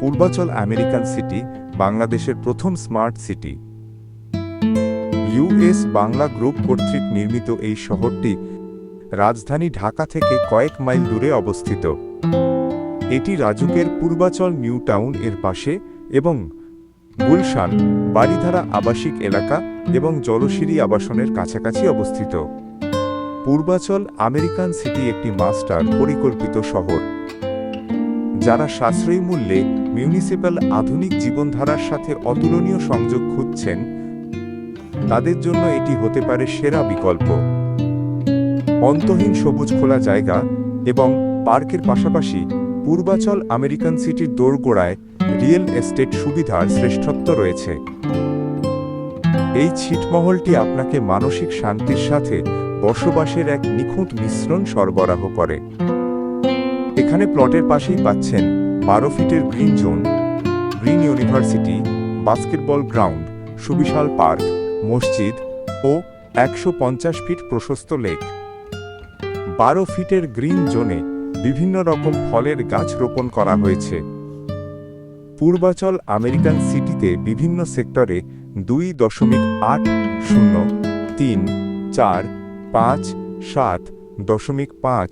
Purbachal American city বাংলাদেশের প্রথম smart city. US Bangla group কর্তৃক নির্মিত এই শহরটি রাজধানী ঢাকা থেকে কয়েক মাইল দূরে অবস্থিত। এটি রাজুকের পূর্বাচল নিউ টাউন এর পাশে এবং গুলশান বাড়িধারা আবাসিক এলাকা এবং জলশিরি আবাসনের কাছাকাছি অবস্থিত। পূর্বাচল আমেরিকান সিটি একটি মাস্টার, পরিকল্পিত শহর। যারা সাশ্রয়ী মূল্যে মিউনিসিপ্যাল আধুনিক জীবনধারার সাথে অতুলনীয় সংযোগ খুঁজছেন, তাদের জন্য এটি হতে পারে সেরা বিকল্প। অন্তহীন সবুজ খোলা জায়গা এবং পার্কের পাশাপাশি পূর্বাচল আমেরিকান সিটির দোরগোড়ায় রিয়েল এস্টেট সুবিধার শ্রেষ্ঠত্ব রয়েছে। এই ছিটমহলটি আপনাকে মানসিক শান্তির সাথে বসবাসের এক নিখুঁত মিশ্রণ সরবরাহ করে। এখানে প্লটের পাশেই পাচ্ছেন বারো ফিটের green zone, green university, basketball ground, সুবিশাল পার্ক, মসজিদ ও একশো পঞ্চাশ ফিট প্রশস্ত লেক। বারো ফিটের গ্রিন জোনে বিভিন্ন রকম ফলের গাছ রোপণ করা হয়েছে। পূর্বাচল আমেরিকান সিটিতে বিভিন্ন সেক্টরে দুই দশমিক আট শূন্য তিন চার পাঁচ সাত দশমিক পাঁচ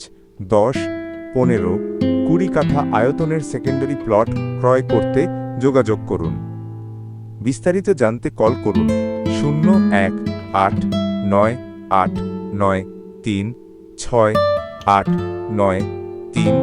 দশ পনেরো কুড়ি কাঠা আয়তনের সেকেন্ডারি প্লট ক্রয় করতে যোগাযোগ করুন। বিস্তারিত জানতে কল করুন শূন্য এক আট নয় আট নয় তিন ছয় আট নয় তিন